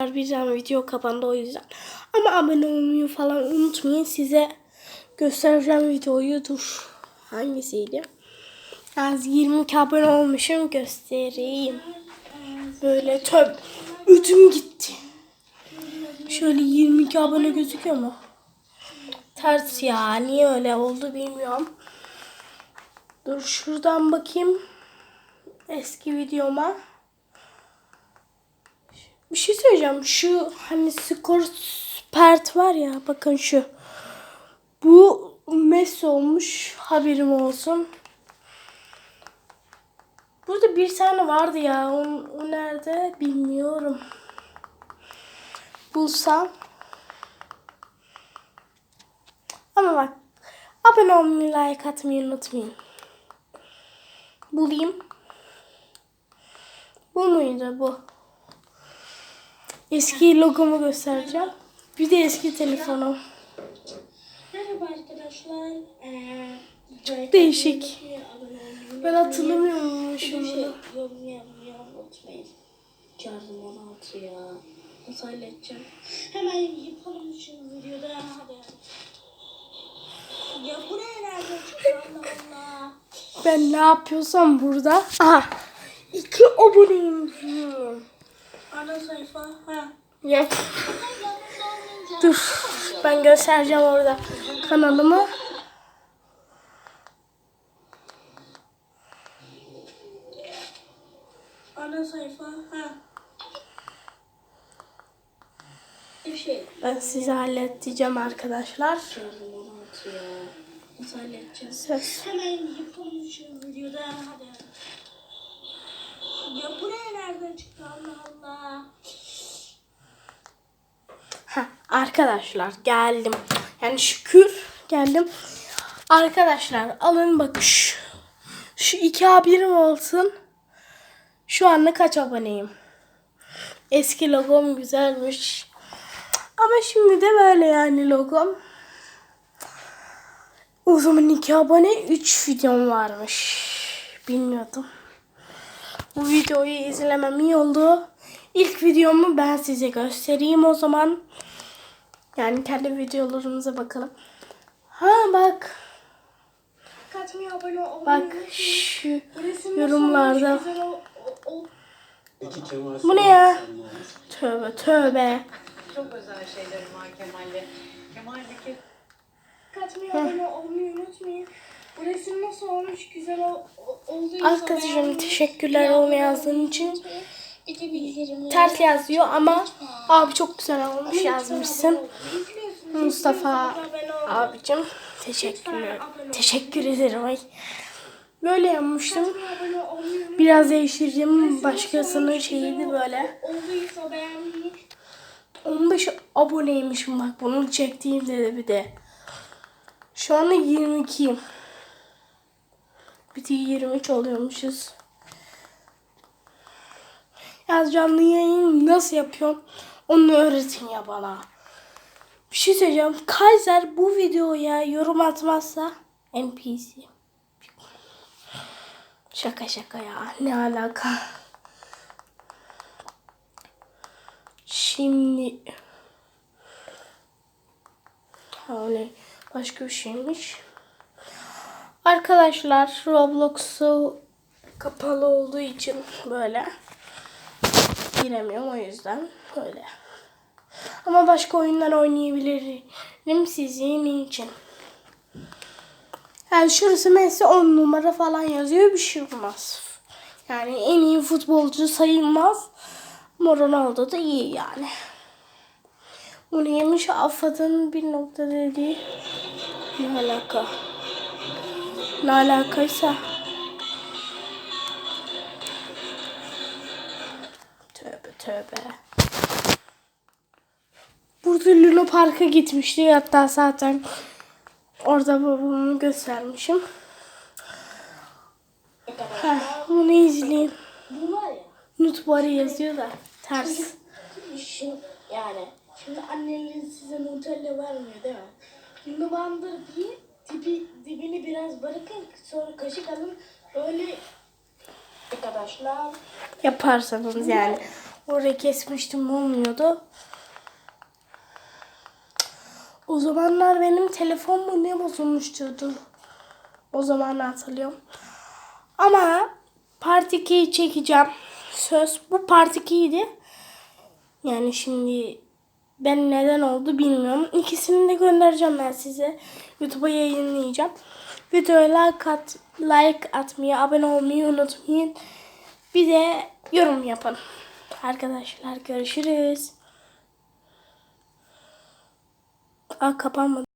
Tane video kapandı o yüzden. Ama abone olmayı falan unutmayın. Size göstereceğim videoyu. Dur. Hangisiydi? Az 22 abone olmuşum. Göstereyim. Böyle töp. Ödüm gitti. Şöyle 22 abone gözüküyor mu? Ters ya. Niye öyle oldu bilmiyorum. Dur şuradan bakayım. Eski videoma. Bir şey söyleyeceğim. Şu hani skor pert var ya bakın şu. Bu Messi olmuş. Haberim olsun. Burada bir tane vardı ya. O, o nerede bilmiyorum. Bulsam. Ama bak. Abone olmayı, like atmayı unutmayın. Bulayım. Bu muydu bu? Eski logomu göstereceğim. Bir de eski telefonum. Merhaba arkadaşlar. Ee, Çok Değişik. Ben hatırlamıyorum şimdi. şey yorum yapmayı unutmayın. Şarjım 16 ya. Nasıl halledeceğim? Hemen yapalım şu videoda. Hadi. Ya bu ne nerede Allah Allah. Ben ne yapıyorsam burada. Aha. İki aboneyim. Ana sayfa. Ha. Yap. Dur. Ben göstereceğim orada kanalımı. Ana sayfa. Ha. Bir şey. Ben size halledeceğim arkadaşlar. Şarjım 16 ya. Nasıl halledeceğim? Ses. Hemen yapalım şu videoda hadi. Ya bu ne nereden Allah Allah. Heh, arkadaşlar geldim. Yani şükür geldim. Arkadaşlar alın bak şu, şu iki abirim olsun. Şu anda kaç aboneyim? Eski logom güzelmiş. Ama şimdi de böyle yani logom. O zaman iki abone 3 videom varmış. Bilmiyordum. Bu videoyu izlemem iyi oldu. İlk videomu ben size göstereyim o zaman. Yani kendi videolarımıza bakalım. Ha bak. Bak şu yorumlarda. Bu ne ya? Tövbe tövbe. Çok özel şeylerim var Kemal'le. Kemal bir kez Katmaya abone olmayı unutmayın. Bu resim nasıl olmuş güzel ol- ol- olduysa Arkadaşım teşekkürler onu yazdığın için. Ters yazıyor ama abi çok güzel olmuş yazmışsın. Mustafa abicim teşekkürler. Teşekkür ederim. Ay. Böyle yapmıştım. Biraz değiştireceğim. Başkasının şeyiydi böyle. Olduysa beğenmeyi 15 aboneymişim bak bunu çektiğimde de bir de. Şu anda 22'yim. Bir de 23 oluyormuşuz. Ya canlı yayın nasıl yapıyorum? Onu öğretin ya bana. Bir şey söyleyeceğim. Kaiser bu videoya yorum atmazsa NPC. Şaka şaka ya. Ne alaka? Şimdi ha, başka bir şeymiş. Arkadaşlar Roblox'u kapalı olduğu için böyle giremiyorum o yüzden böyle. Ama başka oyunlar oynayabilirim sizin için. Yani şurası Messi 10 numara falan yazıyor bir şey olmaz. Yani en iyi futbolcu sayılmaz. Ronaldo da iyi yani. Bu neymiş? Afad'ın bir nokta dediği. Ne alaka? Ne alakaysa. Tövbe tövbe. Burada Luna Park'a gitmişti. Hatta zaten orada babamı göstermişim. Heh, bunu ya. Nutbarı yazıyor da ters. Şimdi, yani şimdi anneniz size Nutella vermiyor değil mi? Şimdi bandırıp yiyin, dibi, dibini biraz bırakın sonra kaşık alın öyle arkadaşlar. Yaparsanız yani. Orayı kesmiştim olmuyordu. O zamanlar benim telefon mu ne bozulmuştu? O zaman hatırlıyorum. Ama Part 2'yi çekeceğim. Söz bu Part 2'ydi. Yani şimdi ben neden oldu bilmiyorum. İkisini de göndereceğim ben size. YouTube'a yayınlayacağım. Videoya like, at, like atmayı, abone olmayı unutmayın. Bir de yorum yapın. Arkadaşlar görüşürüz. Aa kapanmadı.